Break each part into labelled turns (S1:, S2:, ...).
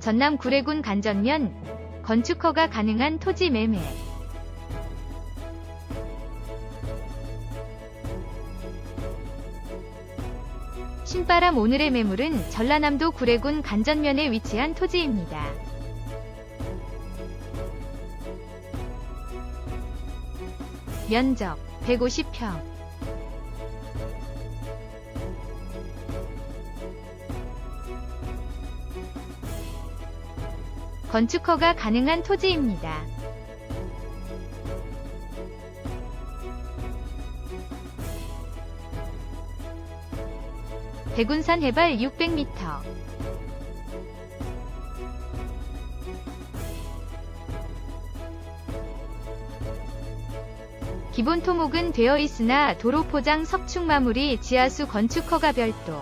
S1: 전남 구례군 간전면 건축허가 가능한 토지 매매 신바람 오늘의 매물은 전라남도 구례군 간전면에 위치한 토지입니다. 면적 150평 건축허가 가능한 토지입니다. 대군산 해발 600m 기본 토목은 되어 있으나 도로 포장 석축 마무리 지하수 건축허가 별도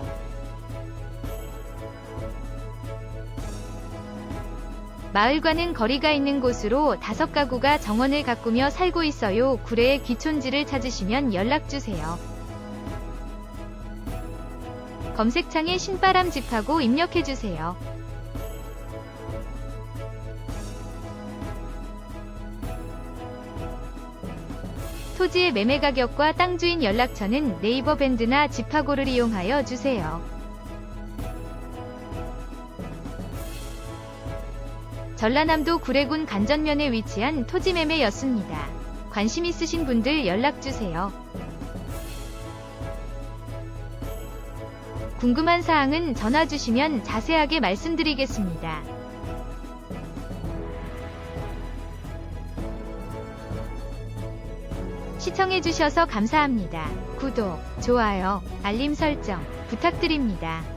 S1: 마을과는 거리가 있는 곳으로 다섯 가구가 정원을 가꾸며 살고 있어요. 구례의 귀촌지를 찾으시면 연락주세요. 검색창에 신바람 집하고 입력해주세요. 토지의 매매 가격과 땅 주인 연락처는 네이버 밴드나 집하고를 이용하여 주세요. 전라남도 구례군 간전면에 위치한 토지 매매였습니다. 관심 있으신 분들 연락주세요. 궁금한 사항은 전화 주시면 자세하게 말씀드리겠습니다. 시청해주셔서 감사합니다. 구독, 좋아요, 알림 설정 부탁드립니다.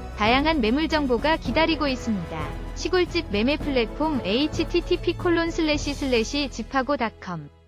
S1: 다양한 매물 정보가 기다리고 있습니다. 시골집 매매 플랫폼 http:// 집하고.com